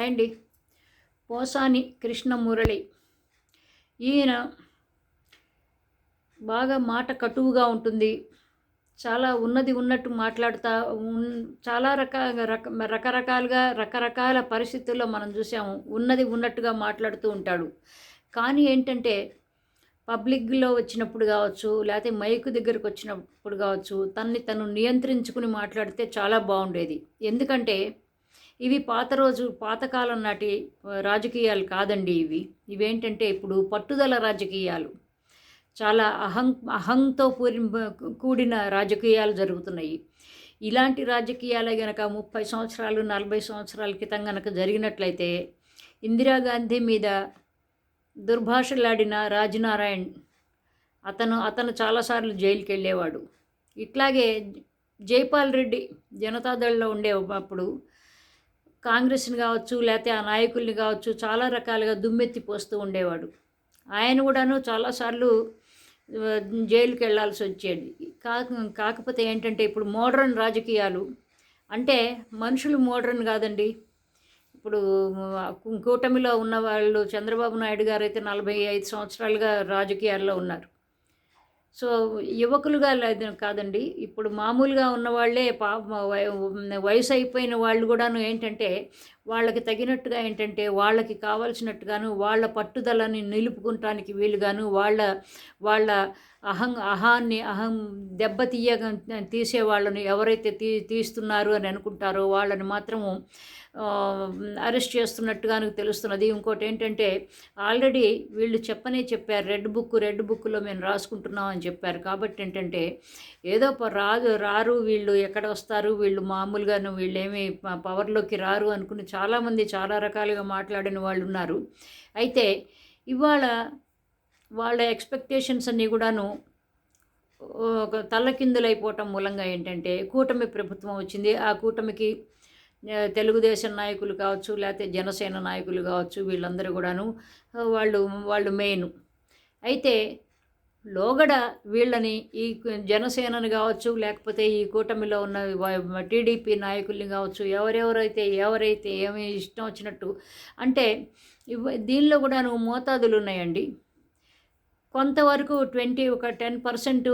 Hi అండి పోసాని కృష్ణమురళి. ఈయన బాగా మాట కటువుగా ఉంటుంది. చాలా ఉన్నది ఉన్నట్టు మాట్లాడుతా ఉన్- చాలా రకాల రక రకరకాలుగా రకరకాల పరిస్థితుల్లో మనం చూసాము. ఉన్నది ఉన్నట్టుగా మాట్లాడుతూ ఉంటాడు. కానీ ఏంటంటే పబ్లిక్లో వచ్చినప్పుడు కావచ్చు లేకపోతే మైక్ దగ్గరకు వచ్చినప్పుడు కావచ్చు తన్ని తను నియంత్రించుకుని మాట్లాడితే చాలా బాగుండేది. ఎందుకంటే ఇవి పాత రోజు పాతకాలం నాటి రాజకీయాలు కాదండి ఇవి. ఇవేంటంటే ఇప్పుడు పట్టుదల రాజకీయాలు. చాలా అహం అహంతో పూరి కూడిన రాజకీయాలు జరుగుతున్నాయి. ఇలాంటి రాజకీయాలే గనక ముప్పై సంవత్సరాలు నలభై సంవత్సరాల క్రితం గనక జరిగినట్లయితే ఇందిరాగాంధీ మీద దుర్భాషలాడిన రాజనారాయణ్ అతను అతను చాలాసార్లు జైలుకి వెళ్ళేవాడు. ఇట్లాగే జైపాల్ రెడ్డి జనతాదళ్ళో ఉండే అప్పుడు. కాంగ్రెస్ని కావచ్చు లేకపోతే ఆ నాయకుల్ని కావచ్చు చాలా రకాలుగా దుమ్మెత్తి పోస్తూ ఉండేవాడు. ఆయన కూడాను చాలాసార్లు జైలుకి వెళ్ళాల్సి వచ్చేది. కాక కాకపోతే ఏంటంటే ఇప్పుడు మోడ్రన్ రాజకీయాలు అంటే మనుషులు మోడ్రన్ కాదండి. ఇప్పుడు కూటమిలో ఉన్న వాళ్ళు చంద్రబాబు నాయుడు గారు అయితే నలభై ఐదు సంవత్సరాలుగా రాజకీయాల్లో ఉన్నారు. సో యువకులుగా లేదు కాదండి. ఇప్పుడు మామూలుగా ఉన్న వాళ్ళే పా వయసు అయిపోయిన వాళ్ళు కూడాను ఏంటంటే వాళ్ళకి తగినట్టుగా ఏంటంటే వాళ్ళకి కావాల్సినట్టుగాను వాళ్ళ పట్టుదలని నిలుపుకుంటానికి వీలుగాను వాళ్ళ వాళ్ళ అహం అహాన్ని అహం దెబ్బతీయ తీసే వాళ్ళని ఎవరైతే తీ తీస్తున్నారు అని అనుకుంటారో వాళ్ళని మాత్రము అరెస్ట్ అరెస్ట్ చేస్తున్నట్టుగాను తెలుస్తున్నది. ఇంకోటి ఏంటంటే ఆల్రెడీ వీళ్ళు చెప్పనే చెప్పారు రెడ్ బుక్ రెడ్ బుక్లో మేము రాసుకుంటున్నాం అని చెప్పారు. కాబట్టి ఏంటంటే ఏదో రాదు రారు వీళ్ళు ఎక్కడ వస్తారు వీళ్ళు మామూలుగాను వీళ్ళేమి ప- పవర్లోకి రారు అనుకుని చాలామంది చాలా రకాలుగా మాట్లాడిన వాళ్ళు ఉన్నారు. అయితే ఇవాళ వాళ్ళ ఎక్స్పెక్టేషన్స్ అన్నీ కూడాను ఒక తల్లకిందులైపోవటం మూలంగా ఏంటంటే కూటమి ప్రభుత్వం వచ్చింది. ఆ కూటమికి తెలుగుదేశం నాయకులు కావచ్చు లేకపోతే జనసేన నాయకులు కావచ్చు వీళ్ళందరూ కూడాను వాళ్ళు వాళ్ళు మెయిన్. అయితే లోగడ వీళ్ళని ఈ జనసేనని కావచ్చు లేకపోతే ఈ కూటమిలో ఉన్న టీడీపీ నాయకుల్ని కావచ్చు ఎవరెవరైతే ఎవరైతే ఏమి ఇష్టం వచ్చినట్టు అంటే దీనిలో కూడాను మోతాదులు ఉన్నాయండి. కొంతవరకు ట్వంటీ ఒక టెన్ పర్సెంట్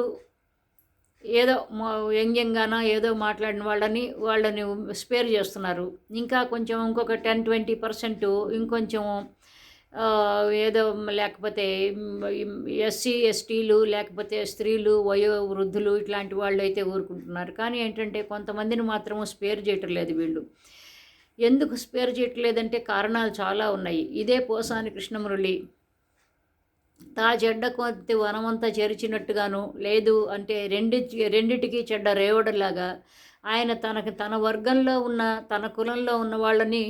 ఏదో వ్యంగ్యంగానో ఏదో మాట్లాడిన వాళ్ళని వాళ్ళని స్పేర్ చేస్తున్నారు. ఇంకా కొంచెం ఇంకొక టెన్ ట్వంటీ పర్సెంట్ ఇంకొంచెం ఏదో లేకపోతే ఎస్సీ ఎస్టీలు లేకపోతే స్త్రీలు వయో వృద్ధులు ఇట్లాంటి వాళ్ళు అయితే ఊరుకుంటున్నారు. కానీ ఏంటంటే కొంతమందిని మాత్రము స్పేర్ చేయటం లేదు వీళ్ళు. ఎందుకు స్పేర్ చేయటం లేదంటే కారణాలు చాలా ఉన్నాయి. ఇదే పోసాని కృష్ణమురళి తా చెడ్డ కొద్ది వనమంతా చేర్చినట్టుగాను లేదు అంటే రెండి రెండిటికి చెడ్డ రేవడలాగా ఆయన తనకు తన వర్గంలో ఉన్న తన కులంలో ఉన్న వాళ్ళని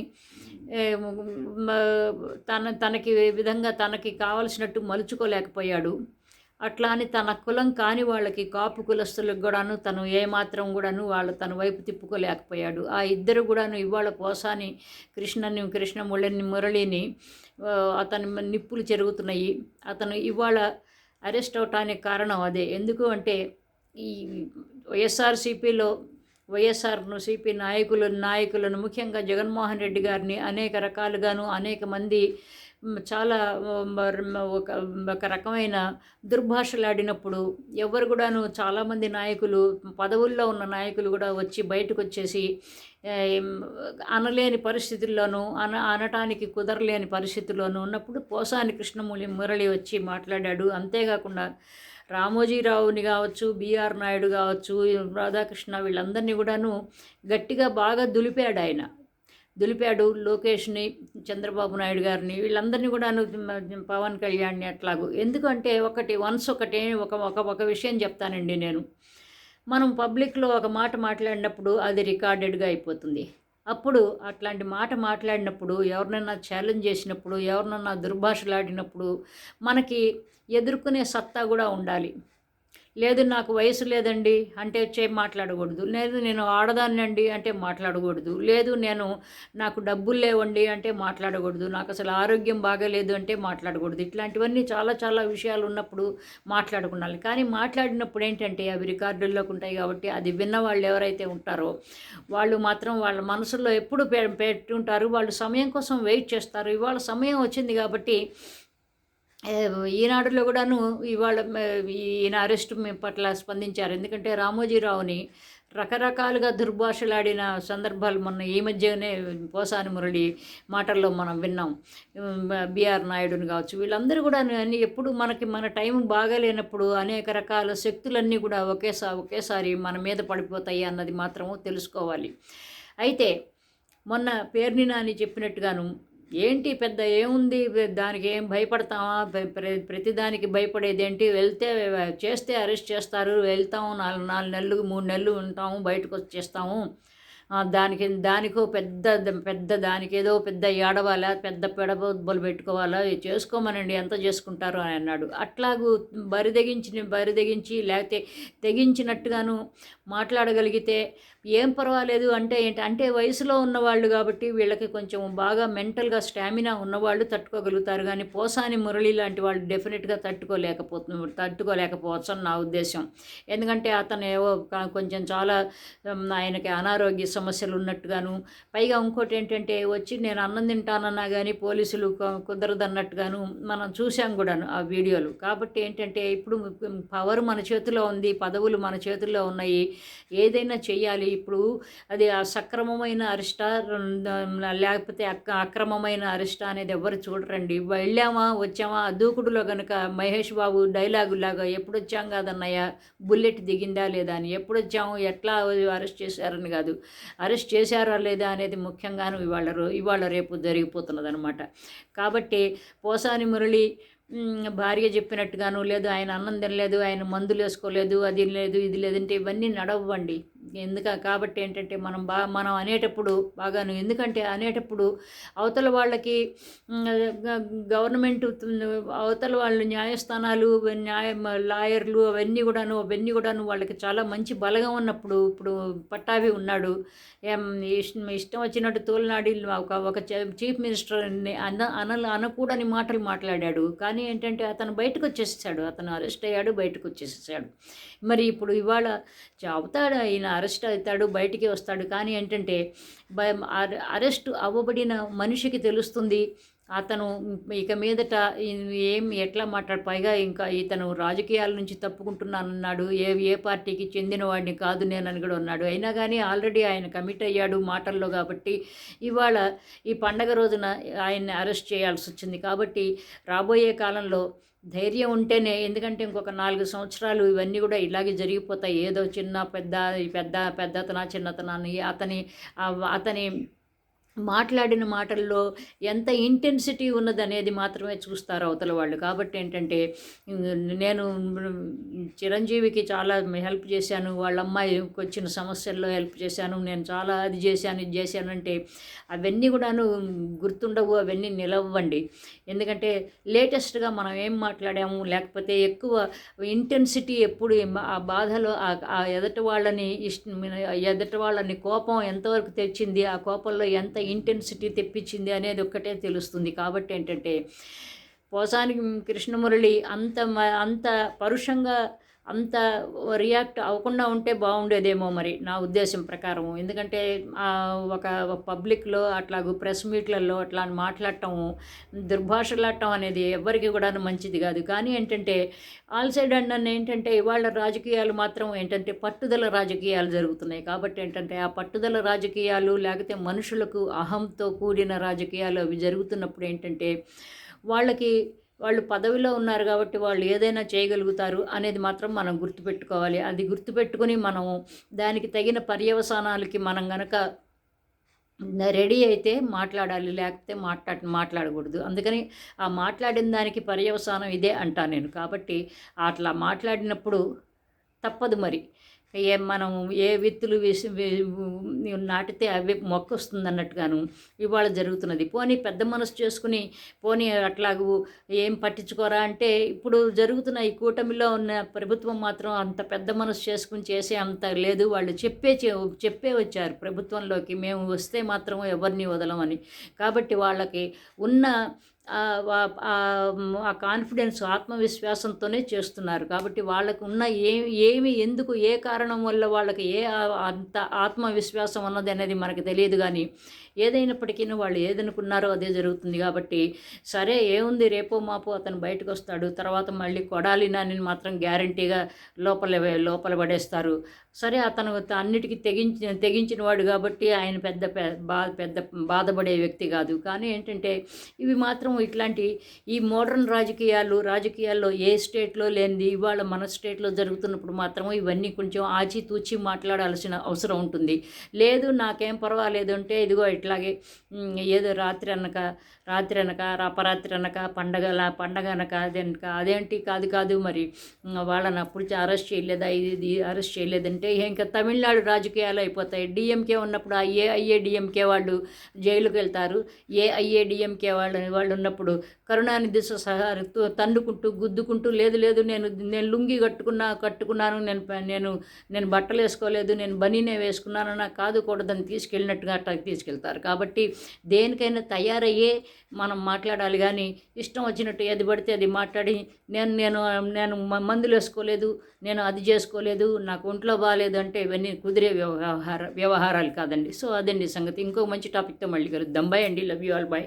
తన తనకి విధంగా తనకి కావలసినట్టు మలుచుకోలేకపోయాడు. అట్లా అని తన కులం కాని వాళ్ళకి కాపు కులస్తులకు కూడాను తను ఏమాత్రం కూడాను వాళ్ళు తన వైపు తిప్పుకోలేకపోయాడు. ఆ ఇద్దరు కూడాను ఇవాళ పోసాని కృష్ణని కృష్ణ మురళిని మురళిని అతని నిప్పులు జరుగుతున్నాయి అతను ఇవాళ అరెస్ట్ అవటానికి కారణం అదే. ఎందుకు అంటే ఈ వైఎస్ఆర్సీపీలో వైఎస్ఆర్ను సిపి నాయకులు నాయకులను ముఖ్యంగా జగన్మోహన్ రెడ్డి గారిని అనేక రకాలుగాను అనేక మంది చాలా ఒక ఒక రకమైన దుర్భాషలాడినప్పుడు ఎవరు కూడాను చాలామంది నాయకులు పదవుల్లో ఉన్న నాయకులు కూడా వచ్చి బయటకు వచ్చేసి అనలేని పరిస్థితుల్లోనూ అన అనటానికి కుదరలేని పరిస్థితుల్లోనూ ఉన్నప్పుడు పోసాని కృష్ణమూలి మురళి వచ్చి మాట్లాడాడు. అంతేకాకుండా రామోజీరావుని కావచ్చు బీఆర్ నాయుడు కావచ్చు రాధాకృష్ణ వీళ్ళందరినీ కూడాను గట్టిగా బాగా దులిపాడు ఆయన దులిపాడు లోకేష్ని చంద్రబాబు నాయుడు గారిని వీళ్ళందరినీ కూడాను పవన్ కళ్యాణ్ని అట్లాగూ. ఎందుకంటే ఒకటి వన్స్ ఒకటి ఒక ఒక ఒక విషయం చెప్తానండి నేను. మనం పబ్లిక్లో ఒక మాట మాట్లాడినప్పుడు అది రికార్డెడ్గా అయిపోతుంది. అప్పుడు అట్లాంటి మాట మాట్లాడినప్పుడు ఎవరినైనా ఛాలెంజ్ చేసినప్పుడు ఎవరినన్నా దుర్భాషలాడినప్పుడు మనకి ఎదుర్కొనే సత్తా కూడా ఉండాలి. లేదు నాకు వయసు లేదండి అంటే చే మాట్లాడకూడదు. లేదు నేను ఆడదాన్నండి అంటే మాట్లాడకూడదు. లేదు నేను నాకు డబ్బులు లేవండి అంటే మాట్లాడకూడదు. నాకు అసలు ఆరోగ్యం బాగాలేదు అంటే మాట్లాడకూడదు. ఇట్లాంటివన్నీ చాలా చాలా విషయాలు ఉన్నప్పుడు మాట్లాడుకున్నాను. కానీ మాట్లాడినప్పుడు ఏంటంటే అవి రికార్డుల్లోకి ఉంటాయి కాబట్టి అది విన్న వాళ్ళు ఎవరైతే ఉంటారో వాళ్ళు మాత్రం వాళ్ళ మనసులో ఎప్పుడు పెట్టుంటారు. వాళ్ళు సమయం కోసం వెయిట్ చేస్తారు. ఇవాళ సమయం వచ్చింది కాబట్టి ఈనాడులో కూడాను ఇవాళ ఈయన అరెస్ట్ పట్ల స్పందించారు. ఎందుకంటే రామోజీరావుని రకరకాలుగా దుర్భాషలాడిన సందర్భాలు మొన్న ఈ మధ్యనే పోసాని మురళి మాటల్లో మనం విన్నాం. బిఆర్ నాయుడుని కావచ్చు. వీళ్ళందరూ కూడా అన్ని ఎప్పుడు మనకి మన టైం బాగాలేనప్పుడు అనేక రకాల శక్తులన్నీ కూడా ఒకేసారి ఒకేసారి మన మీద పడిపోతాయి అన్నది మాత్రము తెలుసుకోవాలి. అయితే మొన్న పేర్ని నాని చెప్పినట్టుగాను ఏంటి పెద్ద ఏముంది? దానికి ఏం భయపడతామా ప్రతిదానికి భయపడేది ఏంటి? వెళ్తే చేస్తే అరెస్ట్ చేస్తారు. వెళ్తాము నాలుగు నాలుగు నెలలు మూడు నెలలు ఉంటాము బయటకు వచ్చేస్తాము దానికి దానికో పెద్ద పెద్ద దానికేదో పెద్ద ఏడవాలా పెద్ద పెడబొబ్బలు పెట్టుకోవాలా చేసుకోమనండి ఎంత చేసుకుంటారు అని అన్నాడు. అట్లాగూ బరి తెగించి లేకపోతే తెగించినట్టుగాను మాట్లాడగలిగితే ఏం పర్వాలేదు అంటే ఏంటి? అంటే వయసులో ఉన్నవాళ్ళు కాబట్టి వీళ్ళకి కొంచెం బాగా మెంటల్గా స్టామినా ఉన్నవాళ్ళు తట్టుకోగలుగుతారు. కానీ పోసాని మురళి లాంటి వాళ్ళు డెఫినెట్గా తట్టుకోలేకపోతున్నారు తట్టుకోలేకపోవచ్చు అని నా ఉద్దేశం. ఎందుకంటే అతను ఏవో కొంచెం చాలా ఆయనకి అనారోగ్య సమస్యలు ఉన్నట్టుగాను పైగా ఇంకోటి ఏంటంటే వచ్చి నేను అన్నం తింటానన్నా కానీ పోలీసులు కుదరదన్నట్టుగాను మనం చూసాం కూడాను ఆ వీడియోలు. కాబట్టి ఏంటంటే ఇప్పుడు పవర్ మన చేతిలో ఉంది పదవులు మన చేతుల్లో ఉన్నాయి. ఏదైనా చేయాలి ఇప్పుడు అది సక్రమమైన అరిష్ట లేకపోతే అక్క అక్రమమైన అరిష్ట అనేది ఎవరు చూడరండి. వెళ్ళామా వచ్చామా దూకుడులో కనుక మహేష్ బాబు డైలాగు లాగా ఎప్పుడు వచ్చాం కాదన్నయ్య? బుల్లెట్ దిగిందా లేదా అని. ఎప్పుడు వచ్చాము ఎట్లా అరెస్ట్ చేశారని కాదు. అరెస్ట్ చేశారా లేదా అనేది ముఖ్యంగాను ఇవాళ ఇవాళ రేపు జరిగిపోతున్నది అనమాట కాబట్టి పోసాని మురళి భార్య చెప్పినట్టుగాను లేదు ఆయన అన్నం తినలేదు ఆయన మందులు వేసుకోలేదు అది లేదు ఇది లేదంటే ఇవన్నీ నడవండి. ఎందుక కాబట్టి ఏంటంటే మనం బా మనం అనేటప్పుడు బాగాను ఎందుకంటే అనేటప్పుడు అవతల వాళ్ళకి గవర్నమెంట్ అవతల వాళ్ళు న్యాయస్థానాలు న్యాయ లాయర్లు అవన్నీ కూడాను అవన్నీ కూడాను వాళ్ళకి చాలా మంచి బలగా ఉన్నప్పుడు ఇప్పుడు పట్టాభి ఉన్నాడు. ఇష్టం వచ్చినట్టు తోలనాడి ఒక ఒక చీఫ్ మినిస్టర్ అన అన అనకూడని మాటలు మాట్లాడాడు. కానీ ఏంటంటే అతను బయటకు వచ్చేసాడు అతను అరెస్ట్ అయ్యాడు బయటకు వచ్చేసాడు మరి ఇప్పుడు ఇవాళ చెబుతాడు ఆయన అరెస్ట్ అవుతాడు బయటికి వస్తాడు. కానీ ఏంటంటే అరెస్ట్ అవ్వబడిన మనిషికి తెలుస్తుంది అతను ఇక మీదట ఏం ఎట్లా మాట్లాడు పైగా ఇంకా ఇతను రాజకీయాల నుంచి తప్పుకుంటున్నానన్నాడు ఏ ఏ పార్టీకి చెందినవాడిని కాదు నేనని కూడా ఉన్నాడు అయినా కానీ ఆల్రెడీ ఆయన కమిట్ అయ్యాడు మాటల్లో కాబట్టి ఇవాళ ఈ పండగ రోజున ఆయన్ని అరెస్ట్ చేయాల్సి వచ్చింది. కాబట్టి రాబోయే కాలంలో ధైర్యం ఉంటేనే ఎందుకంటే ఇంకొక నాలుగు సంవత్సరాలు ఇవన్నీ కూడా ఇలాగే జరిగిపోతాయి. ఏదో చిన్న పెద్ద పెద్ద పెద్దతన చిన్నతనాన్ని అతని అతని మాట్లాడిన మాటల్లో ఎంత ఇంటెన్సిటీ ఉన్నదనేది మాత్రమే చూస్తారు అవతల వాళ్ళు. కాబట్టి ఏంటంటే నేను చిరంజీవికి చాలా హెల్ప్ చేశాను వాళ్ళ అమ్మాయికి వచ్చిన సమస్యల్లో హెల్ప్ చేశాను నేను చాలా అది చేశాను ఇది చేశానంటే అవన్నీ కూడాను గుర్తుండవు అవన్నీ నిలవ్వండి. ఎందుకంటే లేటెస్ట్గా మనం ఏం మాట్లాడాము లేకపోతే ఎక్కువ ఇంటెన్సిటీ ఎప్పుడు ఆ బాధలో ఆ ఎదటి వాళ్ళని ఇష్ట ఎదటి వాళ్ళని కోపం ఎంతవరకు తెచ్చింది ఆ కోపంలో ఎంత ఇంటెన్సిటీ తెప్పించింది అనేది ఒక్కటే తెలుస్తుంది. కాబట్టి ఏంటంటే పోసానికి కృష్ణమురళి అంత అంత పరుషంగా అంత రియాక్ట్ అవ్వకుండా ఉంటే బాగుండేదేమో మరి నా ఉద్దేశం ప్రకారం ఎందుకంటే ఒక పబ్లిక్లో అట్లాగూ ప్రెస్ మీట్లలో అట్లా మాట్లాడటం దుర్భాషలాడటం అనేది ఎవరికి కూడా మంచిది కాదు. కానీ ఏంటంటే ఆల్ సైడ్ అండ్ ఏంటంటే ఇవాళ రాజకీయాలు మాత్రం ఏంటంటే పట్టుదల రాజకీయాలు జరుగుతున్నాయి. కాబట్టి ఏంటంటే ఆ పట్టుదల రాజకీయాలు లేకపోతే మనుషులకు అహంతో కూడిన రాజకీయాలు అవి జరుగుతున్నప్పుడు ఏంటంటే వాళ్ళకి వాళ్ళు పదవిలో ఉన్నారు కాబట్టి వాళ్ళు ఏదైనా చేయగలుగుతారు అనేది మాత్రం మనం గుర్తుపెట్టుకోవాలి. అది గుర్తుపెట్టుకుని మనము దానికి తగిన పర్యవసానాలకి మనం గనక రెడీ అయితే మాట్లాడాలి లేకపోతే మాట్లాడ మాట్లాడకూడదు. అందుకని ఆ మాట్లాడిన దానికి పర్యవసానం ఇదే అంటా నేను. కాబట్టి అట్లా మాట్లాడినప్పుడు తప్పదు మరి. ఏ మనం ఏ విత్తులు వేసి నాటితే అవి మొక్క వస్తుంది అన్నట్టుగాను ఇవాళ జరుగుతున్నది. పోనీ పెద్ద మనసు చేసుకుని పోనీ అట్లాగూ ఏం పట్టించుకోరా అంటే ఇప్పుడు జరుగుతున్న ఈ కూటమిలో ఉన్న ప్రభుత్వం మాత్రం అంత పెద్ద మనసు చేసుకుని చేసే అంత లేదు. వాళ్ళు చెప్పే చె- చెప్పే వచ్చారు ప్రభుత్వంలోకి మేము వస్తే మాత్రం ఎవరిని వదలమని. కాబట్టి వాళ్ళకి ఉన్న ఆ కాన్ఫిడెన్స్ ఆత్మవిశ్వాసంతోనే చేస్తున్నారు. కాబట్టి వాళ్ళకు ఉన్న ఏ ఏమి ఎందుకు ఏ కారణం వల్ల వాళ్ళకి ఏ అంత ఆత్మవిశ్వాసం ఉన్నది అనేది మనకు తెలియదు కానీ ఏదైనప్పటికీ వాళ్ళు ఏదనుకున్నారో అదే జరుగుతుంది కాబట్టి సరే ఏముంది రేపో మాపో అతను బయటకు వస్తాడు తర్వాత మళ్ళీ కొడాలి నాని మాత్రం గ్యారంటీగా లోపల లోపల పడేస్తారు. సరే అతను అన్నిటికీ తెగించి తెగించిన వాడు కాబట్టి ఆయన పెద్ద బా పెద్ద బాధపడే వ్యక్తి కాదు. కానీ ఏంటంటే ఇవి మాత్రం ఇట్లాంటి ఈ మోడర్న్ రాజకీయాలు రాజకీయాల్లో ఏ స్టేట్లో లేనిది ఇవాళ మన స్టేట్లో జరుగుతున్నప్పుడు మాత్రం ఇవన్నీ కొంచెం ఆచితూచి మాట్లాడాల్సిన అవసరం ఉంటుంది. లేదు నాకేం పర్వాలేదు అంటే ఇదిగో ఇట్లాగే ఏదో రాత్రి అనక రాత్రి అనక అపరాత్రి అనక పండగల పండగ అనక అదనక అదేంటి కాదు కాదు మరి వాళ్ళని అప్పుడు అరెస్ట్ చేయలేదా ఇది ఇది అరెస్ట్ చేయలేదంటే ఇంకా తమిళనాడు రాజకీయాలు అయిపోతాయి. డిఎంకే ఉన్నప్పుడు ఆ ఏ డిఎంకే వాళ్ళు జైలుకు వెళ్తారు. ఏ డిఎంకే వాళ్ళు వాళ్ళు ఉన్నప్పుడు కరుణానిధి సహా తన్నుకుంటూ గుద్దుకుంటూ లేదు లేదు నేను నేను లుంగి కట్టుకున్నా కట్టుకున్నాను నేను నేను నేను బట్టలు వేసుకోలేదు నేను బనీనే వేసుకున్నాను నాకు కాదు కూడదని తీసుకెళ్ళినట్టుగా అట్లా తీసుకెళ్తారు. కాబట్టి దేనికైనా తయారయ్యే మనం మాట్లాడాలి. కానీ ఇష్టం వచ్చినట్టు ఏది పడితే అది మాట్లాడి నేను నేను నేను మందులు వేసుకోలేదు నేను అది చేసుకోలేదు నాకు ఒంట్లో బాగాలేదు అంటే ఇవన్నీ కుదిరే వ్యవహార వ్యవహారాలు కాదండి. సో అదండి సంగతి. ఇంకో మంచి టాపిక్తో మళ్ళీ కలుద్దాం. బాయ్ అండి. Love you all. బాయ్